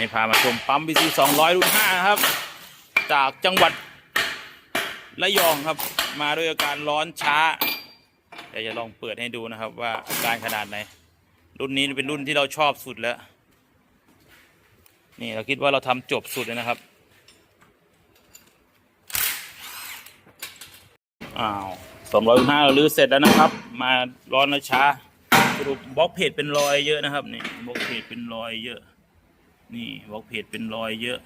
นี้พามาชมปั๊ม BC 200รุ่น5ครับ จากจังหวัดระยองครับ มาด้วยอาการร้อนช้าเดี๋ยวจะลองเปิดให้ดูนะครับว่าอาการขนาดไหน รุ่นนี้เป็นรุ่นที่เราชอบสุดแล้ว นี่เราคิดว่าเราทำจบสุดเลยนะครับอ้าวสองร้อยห้าเราลื้อเสร็จแล้วนะครับ มาร้อนแล้วช้าสรุปบล็อกเพจเป็นรอยเยอะนะครับนี่บล็อกเพจเป็นรอยเยอะ นี่บล็อกเพจเป็นรอยเยอะ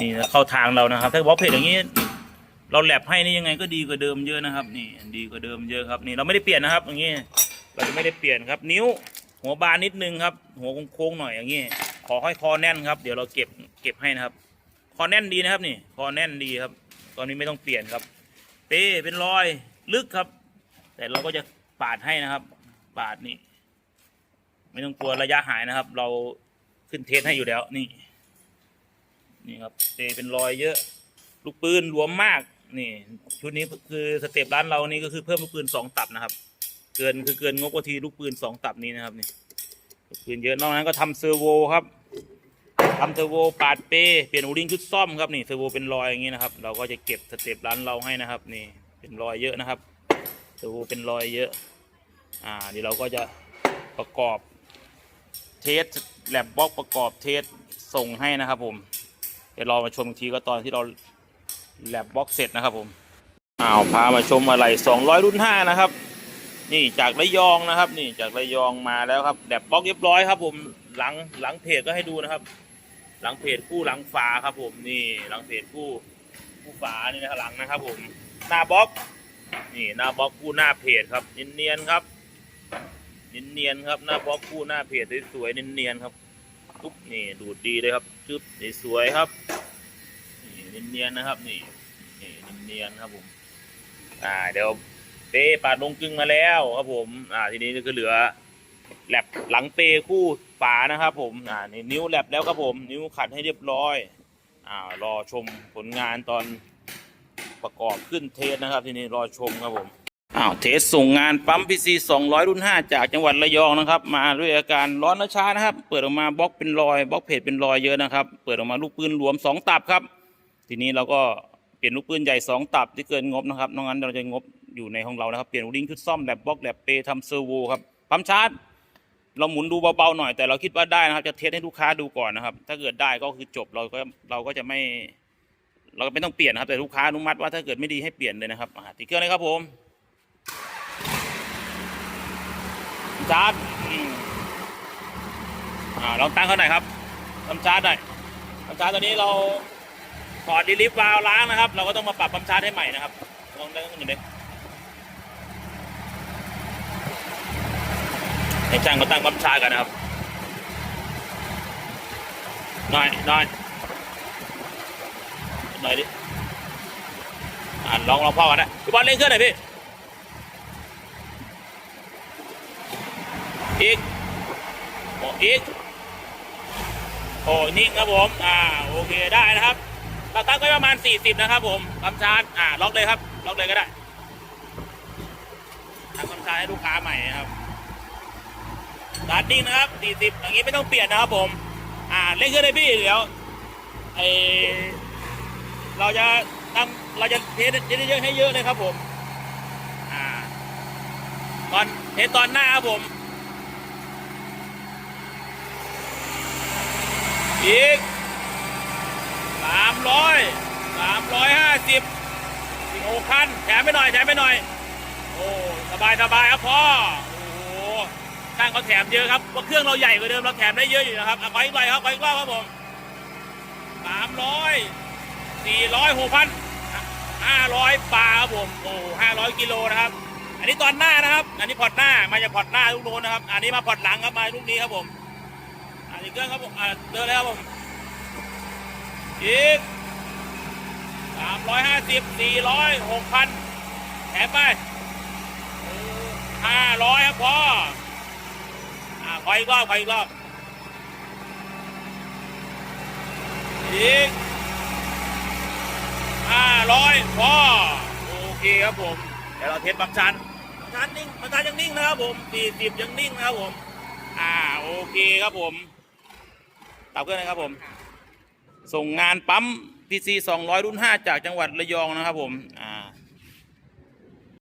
นี่เข้าทางเรานะครับ ถ้าบล็อกเพจอย่างนี้ เราแลบให้นี่ยังไงก็ดีกว่าเดิมเยอะนะครับ นี่ดีกว่าเดิมเยอะครับ นี่เราไม่ได้เปลี่ยนนะครับ อย่างนี้ เราจะไม่ได้เปลี่ยนครับ นิ้วหัวบานนิดนึงครับ หัวโค้งๆหน่อยอย่างนี้ ขอให้คอแน่นครับ เดี๋ยวเราเก็บเก็บให้นะครับ คอแน่นดีนะครับ นี่ คอแน่นดีครับ ตอนนี้ไม่ต้องเปลี่ยนครับ เป้เป็นรอยลึกครับ แต่เราก็จะปาดให้นะครับ ปาดนี่ ไม่ต้องกลัวระยะหายนะครับ เรา ขึ้นเทสให้อยู่แล้วนี่ นี่ครับเป้เป็นรอยเยอะ ลูกปืนรวมมาก นี่ ชุดนี้คือสเต็ปร้านเรานี่ก็คือเพิ่มลูกปืนสองตับนะครับ เกินคือเกินงบกว่าทีลูกปืนสองตับนี้นะครับนี่ลูกปืนเยอะนอกนั้นก็ทำเซอร์โวครับทำเซอร์โวปาดเปเปลี่ยนอูริงชุดซ่อมครับนี่เซอร์โวเป็นรอยอย่างนี้นะครับ เราก็จะเก็บสเต็ปร้านเราให้นะครับ นี่เป็นรอยเยอะนะครับเซอร์โวเป็นรอยเยอะ อ่าเดี๋ยวเราก็จะประกอบ เทสแลบบล็อกประกอบเทสส่งให้นะครับผม เดี๋ยวรอมาชมทีก็ตอนที่เราแลบบล็อกเสร็จนะครับผมอ้าวพามาชมอะไร200 รุ่น 5 นะครับ นี่จากระยองนะครับ นี่จากระยองมาแล้วครับแลบบล็อกเรียบร้อยครับ ผมหลังหลังเพจก็ให้ดูนะครับ หลังเพจคู่หลังฝาครับผมนี่หลังเพจคู่คู่ฝานี่นะครับหลังนะครับ ผมหน้าบล็อกนี่หน้าบล็อกคู่หน้าเพจครับเนียนๆครับ เนียนๆครับ หน้าบล็อกคู่หน้าเพจสวยๆเนียนๆครับปุ๊บนี่ดูดดีเลยครับจุ๊บสวยครับนี่เนียนๆนะครับ นี่นี่เนียนๆครับผม อ่าเดี๋ยวเป้ปาดลงกึ่งมาแล้วครับผม อ่าทีนี้ก็เหลือแลบหลังเปคู่ฝานะครับ ผม อ่านี่นิ้วแลบแล้วครับผม นิ้วขัดให้เรียบร้อยอ่ารอชมผลงานตอนประกอบขึ้นเทสนะครับ ทีนี้รอชมครับผม อ้าวเทสส่งงานปั๊มพีซี200รุ่น5จากจังหวัดระยองนะครับ มาด้วยอาการร้อนและช้านะครับ เปิดออกมาบล็อกเป็นรอยบล็อกเพจเป็นรอยเยอะนะครับ เปิดออกมาลูกปืนรวม2ตับครับ ทีนี้เราก็เปลี่ยนลูกปืนใหญ่2ตับที่เกินงบนะครับนอกนั้นเราจะงบอยู่ในของเรานะครับ เปลี่ยนลิงชุดซ่อมแลบบล็อกแลบเปทำเซอร์โวครับปั๊มชาร์จเราหมุนดูเบาๆหน่อยแต่เราคิดว่าได้นะครับ จะเทสให้ลูกค้าดูก่อนนะครับ ถ้าเกิดได้ก็คือจบเราก็เราก็จะไม่ เราก็ไม่ต้องเปลี่ยนนะครับแต่ลูกค้าอนุมัติว่าถ้าเกิดไม่ดีให้เปลี่ยนเลยนะครับติดเครื่องเลยครับผม ชาร์จอ่าลองตั้งเขาหน่อยครับทำชาร์จหน่อยทำชาร์จตัวนี้เราถอดดีลิฟต์วาล์วล้างนะครับ เราก็ต้องมาปรับปั๊มชาร์จให้ใหม่นะครับลองได้หนึ่งเด็กให้ช่างเขาตั้งปั๊มชาร์จกันนะครับหน่อยหน่อยหน่อยดิอ่าลองลองพ่อกันนะพี่บอลเล่นเครื่องหน่อยพี่ อีกอ้อีกโอ้นิ่งครับผม อ่า โอเค ได้นะครับ เราตั้งไว้ประมาณ 40 นะครับผมปั๊มชาร์จอ่า ล็อกเลยครับ ล็อกเลยก็ได้ทำปั๊มชาร์จให้ลูกค้าใหม่ครับสตาร์ทนิ่งนะครับ 40 อย่างนี้ไม่ต้องเปลี่ยนนะครับผม อ่า เล่นเครื่องเลยพี่ เดี๋ยวไอเราจะทำเราจะเทสเยอะๆให้เยอะเลยครับผม อ่า ตอนเทสตอนหน้าครับผม อีกสามร้อยสามร้อยห้าสิบสิบหกคันแถมไปหน่อยแถมไปหน่อย โอ้สบายสบายครับพ่อโอ้โหช่างเขาแถมเยอะครับว่าะเครื่องเราใหญ่กว่าเดิมเราแถมได้เยอะอยู่นะครับเอะไปอีกหน่อยครับไปอีกรอบครับผมสามร้อยสี่ร้อยหกพันห้าร้อยปลาครับผมโอ้ห้าร้อยกิโลนะครับ อันนี้ตอนหน้านะครับ อันนี้พอร์ตหน้ามาจากพอร์ตหน้าลูกโน้นนะครับ อันนี้มาพอร์ตหลังครับมาลูกนี้ครับผม อ่าอีกเครื่องครับผมอ่าเดินแล้วครับผมอีกสามร้อยห้าสิบสี่ร้อยหกพันแถมไปห้าร้อยครับพ่ออ่าขออีกรอบขออีกรอบอีกห้าร้อยพ่อโอเคครับผมเดี๋ยวเราเทสบัมชันบัมชันนิ่งบัมชันยังนิ่งนะครับผมสี่สิบยังนิ่งนะครับผม อ่าโอเคครับผม ตับเครื่อนะครับผม ส่งงานปั๊มพีซีสองรุ่น5จากจังหวัดระยองนะครับผม